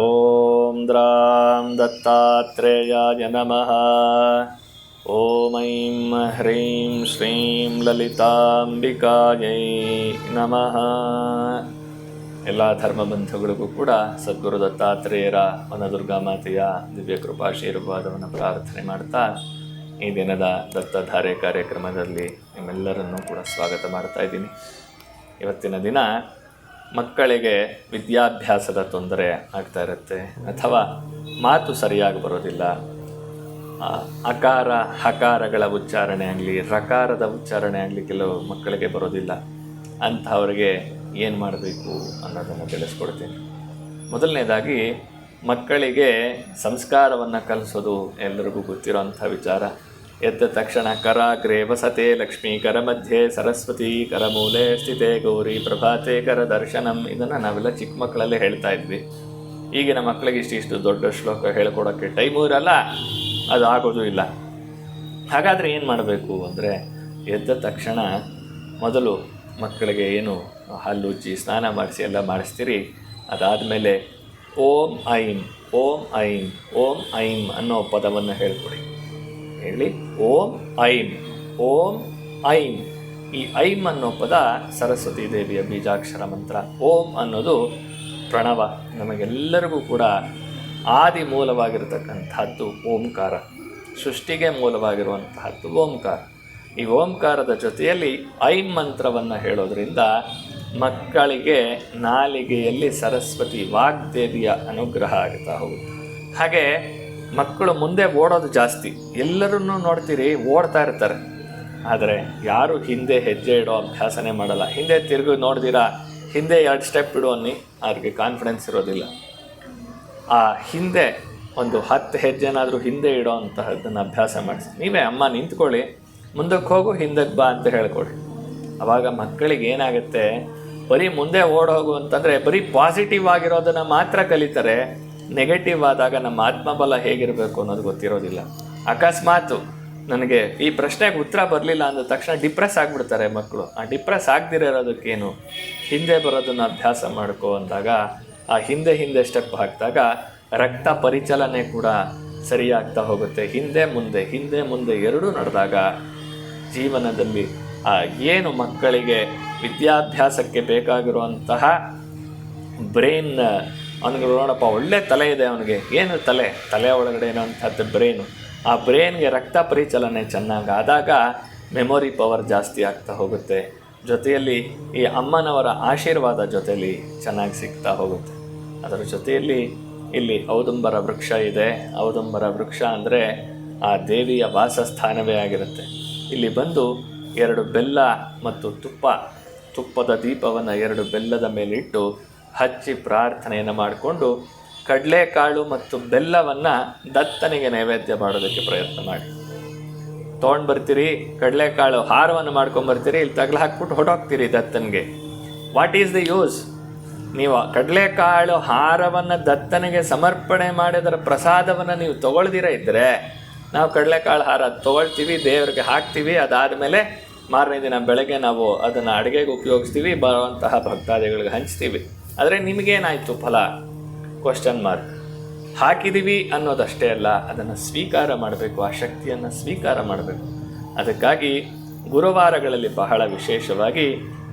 ॐ द्रां दत्तात्रेयाय नमः ॐ ऐं ह्रीं श्रीं ललिताम्बिकायै नमः ಎಲ್ಲ ಧರ್ಮಬಂಧುಗಳಿಗೂ ಕೂಡ ಸದ್ಗುರು ದತ್ತಾತ್ರೇಯರ ವನದುರ್ಗಾ ಮಾತೆಯ ದಿವ್ಯ ಕೃಪಾಶೀರ್ವಾದವನ್ನು ಪ್ರಾರ್ಥನೆ ಮಾಡ್ತಾ ಈ ದಿನದ ದತ್ತಧಾರೆ ಕಾರ್ಯಕ್ರಮದಲ್ಲಿ ನಿಮ್ಮೆಲ್ಲರನ್ನೂ ಕೂಡ ಸ್ವಾಗತ ಮಾಡ್ತಾ ಇದ್ದೀನಿ. ಇವತ್ತಿನ ದಿನ ಮಕ್ಕಳಿಗೆ ವಿದ್ಯಾಭ್ಯಾಸದ ತೊಂದರೆ ಆಗ್ತಾ ಇರುತ್ತೆ ಅಥವಾ ಮಾತು ಸರಿಯಾಗಿ ಬರೋದಿಲ್ಲ. ಅಕಾರ, ಹಕಾರಗಳ ಉಚ್ಚಾರಣೆ ಆಗಲಿ ರಕಾರದ ಉಚ್ಚಾರಣೆ ಆಗಲಿ ಕೆಲವು ಮಕ್ಕಳಿಗೆ ಬರೋದಿಲ್ಲ. ಅಂಥವ್ರಿಗೆ ಏನು ಮಾಡಬೇಕು ಅನ್ನೋದನ್ನು ತಿಳಿಸ್ಕೊಡ್ತೀನಿ. ಮೊದಲನೇದಾಗಿ, ಮಕ್ಕಳಿಗೆ ಸಂಸ್ಕಾರವನ್ನು ಕಲಿಸೋದು ಎಲ್ಲರಿಗೂ ಗೊತ್ತಿರೋಂಥ ವಿಚಾರ. ಎದ್ದ ತಕ್ಷಣ ಕರ ಗ್ರೇವ ವಸತೆ ಲಕ್ಷ್ಮೀ ಕರ ಮಧ್ಯೆ, ಸರಸ್ವತಿ ಕರ ಮೂಲೆ, ಸ್ಥಿತೆ ಗೌರಿ ಪ್ರಭಾತೆ ಕರ ದರ್ಶನಂ ಇದನ್ನು ನಾವೆಲ್ಲ ಚಿಕ್ಕ ಮಕ್ಕಳಲ್ಲೇ ಹೇಳ್ತಾ ಇದ್ವಿ. ಈಗಿನ ಮಕ್ಕಳಿಗೆ ಇಷ್ಟಿಷ್ಟು ದೊಡ್ಡ ಶ್ಲೋಕ ಹೇಳ್ಕೊಡೋಕ್ಕೆ ಟೈಮು ಇರಲ್ಲ, ಅದು ಆಗೋದು ಇಲ್ಲ. ಹಾಗಾದರೆ ಏನು ಮಾಡಬೇಕು ಅಂದರೆ, ಎದ್ದ ತಕ್ಷಣ ಮೊದಲು ಮಕ್ಕಳಿಗೆ ಏನು ಹಲ್ಲುಜ್ಜಿ ಸ್ನಾನ ಮಾಡಿಸಿ ಎಲ್ಲ ಮಾಡಿಸ್ತೀರಿ. ಅದಾದಮೇಲೆ ಓಂ ಐಂ ಓಂ ಐಂ ಓಂ ಐಂ ಅನ್ನೋ ಪದವನ್ನು ಹೇಳ್ಕೊಡಿ. ಹೇಳಿ, ಓಂ ಐಂ ಓಂ ಐಂ. ಈ ಐಂ ಅನ್ನೋ ಪದ ಸರಸ್ವತೀ ದೇವಿಯ ಬೀಜಾಕ್ಷರ ಮಂತ್ರ. ಓಂ ಅನ್ನೋದು ಪ್ರಣವ. ನಮಗೆಲ್ಲರಿಗೂ ಕೂಡ ಆದಿ ಮೂಲವಾಗಿರತಕ್ಕಂಥದ್ದು ಓಂಕಾರ. ಸೃಷ್ಟಿಗೆ ಮೂಲವಾಗಿರುವಂತಹದ್ದು ಓಂಕಾರ. ಈ ಓಂಕಾರದ ಜೊತೆಯಲ್ಲಿ ಐ ಮಂತ್ರವನ್ನು ಹೇಳೋದ್ರಿಂದ ಮಕ್ಕಳಿಗೆ ನಾಲಿಗೆಯಲ್ಲಿ ಸರಸ್ವತಿ ವಾಗ್ದೇವಿಯ ಅನುಗ್ರಹ ಆಗ್ತಾ ಹೋಗುತ್ತೆ. ಹಾಗೆ ಮಕ್ಕಳು ಮುಂದೆ ಓಡೋದು ಜಾಸ್ತಿ. ಎಲ್ಲರನ್ನೂ ನೋಡ್ತೀರಿ, ಓಡ್ತಾ ಇರ್ತಾರೆ. ಆದರೆ ಯಾರು ಹಿಂದೆ ಹೆಜ್ಜೆ ಇಡೋ ಅಭ್ಯಾಸನೇ ಮಾಡಲ್ಲ. ಹಿಂದೆ ತಿರುಗಿ ನೋಡ್ದಿರಾ, ಹಿಂದೆ ಎರಡು ಸ್ಟೆಪ್ ಇಡು ಅನ್ನಿ, ಅವ್ರಿಗೆ ಕಾನ್ಫಿಡೆನ್ಸ್ ಇರೋದಿಲ್ಲ. ಆ ಹಿಂದೆ ಒಂದು ಹತ್ತು ಹೆಜ್ಜೆನಾದರೂ ಹಿಂದೆ ಇಡೋ ಅಂತಹದ್ದನ್ನು ಅಭ್ಯಾಸ ಮಾಡಿಸಿ. ನೀವೇ ಅಮ್ಮ ನಿಂತ್ಕೊಳ್ಳಿ ಮುಂದಕ್ಕೆ ಹೋಗು, ಹಿಂದಕ್ಕೆ ಬಾ ಅಂತ ಹೇಳ್ಕೊಡಿ. ಅವಾಗ ಮಕ್ಕಳಿಗೆ ಏನಾಗುತ್ತೆ, ಬರೀ ಮುಂದೆ ಓಡೋಗು ಅಂತಂದರೆ ಬರೀ ಪಾಸಿಟಿವ್ ಆಗಿರೋದನ್ನು ಮಾತ್ರ ಕಲಿತಾರೆ ನೆಗೆಟಿವ್ ಆದಾಗ ನಮ್ಮ ಆತ್ಮಬಲ ಹೇಗಿರಬೇಕು ಅನ್ನೋದು ಗೊತ್ತಿರೋದಿಲ್ಲ. ಅಕಸ್ಮಾತು ನನಗೆ ಈ ಪ್ರಶ್ನೆಗೆ ಉತ್ತರ ಬರಲಿಲ್ಲ ಅಂದ ತಕ್ಷಣ ಡಿಪ್ರೆಸ್ ಆಗಿಬಿಡ್ತಾರೆ ಮಕ್ಕಳು. ಆ ಡಿಪ್ರೆಸ್ ಆಗದಿರೋ ಇರೋದಕ್ಕೇನು ಹಿಂದೆ ಬರೋದನ್ನು ಅಭ್ಯಾಸ ಮಾಡ್ಕೋ ಅಂದಾಗ, ಆ ಹಿಂದೆ ಹಿಂದೆ ಸ್ಟೆಪ್ ಹಾಕಿದಾಗ ರಕ್ತ ಪರಿಚಲನೆ ಕೂಡ ಸರಿಯಾಗ್ತಾ ಹೋಗುತ್ತೆ. ಹಿಂದೆ ಮುಂದೆ ಹಿಂದೆ ಮುಂದೆ ಎರಡೂ ನಡೆದಾಗ ಜೀವನದಲ್ಲಿ ಏನು ಮಕ್ಕಳಿಗೆ ವಿದ್ಯಾಭ್ಯಾಸಕ್ಕೆ ಬೇಕಾಗಿರುವಂತಹ ಬ್ರೈನ್ ಅವನಿಗೆ ನೋಡಪ್ಪ ಒಳ್ಳೆ ತಲೆ ಇದೆ ಅವನಿಗೆ. ಏನು ತಲೆ? ತಲೆ ಒಳಗಡೆ ಇರೋವಂಥದ್ದು ಬ್ರೈನು ಆ ಬ್ರೈನ್ಗೆ ರಕ್ತ ಪರಿಚಲನೆ ಚೆನ್ನಾಗಿ ಆದಾಗ ಮೆಮೊರಿ ಪವರ್ ಜಾಸ್ತಿ ಆಗ್ತಾ ಹೋಗುತ್ತೆ. ಜೊತೆಯಲ್ಲಿ ಈ ಅಮ್ಮನವರ ಆಶೀರ್ವಾದ ಜೊತೆಯಲ್ಲಿ ಚೆನ್ನಾಗಿ ಸಿಗ್ತಾ ಹೋಗುತ್ತೆ. ಅದರ ಜೊತೆಯಲ್ಲಿ ಇಲ್ಲಿ ಔದುಂಬರ ವೃಕ್ಷ ಇದೆ. ಔದುಂಬರ ವೃಕ್ಷ ಅಂದರೆ ಆ ದೇವಿಯ ವಾಸಸ್ಥಾನವೇ ಆಗಿರುತ್ತೆ. ಇಲ್ಲಿ ಬಂದು ಎರಡು ಬೆಲ್ಲ ಮತ್ತು ತುಪ್ಪ, ತುಪ್ಪದ ದೀಪವನ್ನು ಎರಡು ಬೆಲ್ಲದ ಮೇಲೆ ಇಟ್ಟು ಹಚ್ಚಿ ಪ್ರಾರ್ಥನೆಯನ್ನು ಮಾಡಿಕೊಂಡು ಕಡಲೆಕಾಳು ಮತ್ತು ಬೆಲ್ಲವನ್ನು ದತ್ತನಿಗೆ ನೈವೇದ್ಯ ಮಾಡೋದಕ್ಕೆ ಪ್ರಯತ್ನ ಮಾಡಿ. ತೊಗೊಂಡು ಬರ್ತೀರಿ, ಕಡಲೆಕಾಳು ಹಾರವನ್ನು ಮಾಡ್ಕೊಂಬರ್ತೀರಿ ಇಲ್ಲಿ ತಗಲು ಹಾಕ್ಬಿಟ್ಟು ಹೊಡೋಗ್ತೀರಿ ದತ್ತನಿಗೆ. ವಾಟ್ ಈಸ್ ದಿ ಯೂಸ್ ನೀವು ಕಡಲೆಕಾಳು ಹಾರವನ್ನು ದತ್ತನಿಗೆ ಸಮರ್ಪಣೆ ಮಾಡಿದರ ಪ್ರಸಾದವನ್ನು ನೀವು ತಗೊಳ್ದಿರ ಇದ್ದರೆ ನಾವು ಕಡಲೆಕಾಳು ಹಾರ ತೊಗೊಳ್ತೀವಿ, ದೇವರಿಗೆ ಹಾಕ್ತೀವಿ, ಅದಾದಮೇಲೆ ಮಾರನೇ ದಿನ ಬೆಳಗ್ಗೆ ನಾವು ಅದನ್ನು ಅಡುಗೆಗೆ ಉಪಯೋಗಿಸ್ತೀವಿ, ಬರುವಂತಹ ಭಕ್ತಾದಿಗಳಿಗೆ ಹಂಚ್ತೀವಿ. ಆದರೆ ನಿಮಗೇನಾಯಿತು ಫಲ? ಕ್ವಶನ್ ಮಾರ್ಕ್ ಹಾಕಿದ್ದೀವಿ ಅನ್ನೋದಷ್ಟೇ ಅಲ್ಲ, ಅದನ್ನು ಸ್ವೀಕಾರ ಮಾಡಬೇಕು, ಆ ಶಕ್ತಿಯನ್ನು ಸ್ವೀಕಾರ ಮಾಡಬೇಕು. ಅದಕ್ಕಾಗಿ ಗುರುವಾರಗಳಲ್ಲಿ ಬಹಳ ವಿಶೇಷವಾಗಿ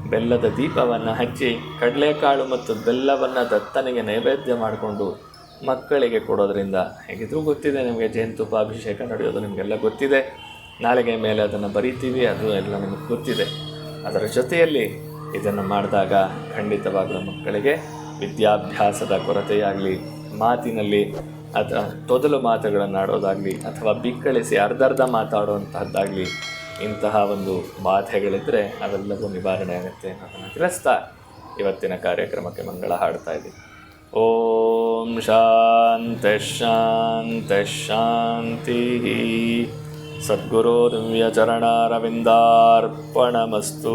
ಬೆಲ್ಲದ ದೀಪವನ್ನು ಹಚ್ಚಿ, ಕಡಲೆಕಾಳು ಮತ್ತು ಬೆಲ್ಲವನ್ನು ದತ್ತನಿಗೆ ನೈವೇದ್ಯ ಮಾಡಿಕೊಂಡು ಮಕ್ಕಳಿಗೆ ಕೊಡೋದ್ರಿಂದ. ಹೇಗಿದ್ರೂ ಗೊತ್ತಿದೆ ನಿಮಗೆ ಜೇನುತುಪ್ಪ ಅಭಿಷೇಕ ನಡೆಯೋದು ನಿಮಗೆಲ್ಲ ಗೊತ್ತಿದೆ. ನಾಳೆಗೆ ಮೇಲೆ ಅದನ್ನು ಬರಿತೀವಿ, ಅದು ಎಲ್ಲ ನಿಮಗೆ ಗೊತ್ತಿದೆ. ಅದರ ಜೊತೆಯಲ್ಲಿ ಇದನ್ನು ಮಾಡಿದಾಗ ಖಂಡಿತವಾಗಲೂ ಮಕ್ಕಳಿಗೆ ವಿದ್ಯಾಭ್ಯಾಸದ ಕೊರತೆಯಾಗಲಿ, ಮಾತಿನಲ್ಲಿ ಅದ ತೊದಲು ಮಾತುಗಳನ್ನು ಆಡೋದಾಗಲಿ, ಅಥವಾ ಬಿಕ್ಕಳಿಸಿ ಅರ್ಧರ್ಧ ಮಾತಾಡುವಂತಹದ್ದಾಗಲಿ, ಇಂತಹ ಒಂದು ಬಾಧೆಗಳಿದ್ದರೆ ಅವೆಲ್ಲವೂ ನಿವಾರಣೆ ಆಗುತ್ತೆ. ಅನ್ನೋದನ್ನು ತಿಳಿಸ್ತಾ ಇವತ್ತಿನ ಕಾರ್ಯಕ್ರಮಕ್ಕೆ ಮಂಗಳ ಹಾಡ್ತಾ ಇದ್ದೀವಿ ॐ शान्त्यशान्त्यः सद्गुरोर्व्यचरणारविन्दार्पणमस्तु सद्गुरो दिव्यचरणारविन्दार्पणमस्तु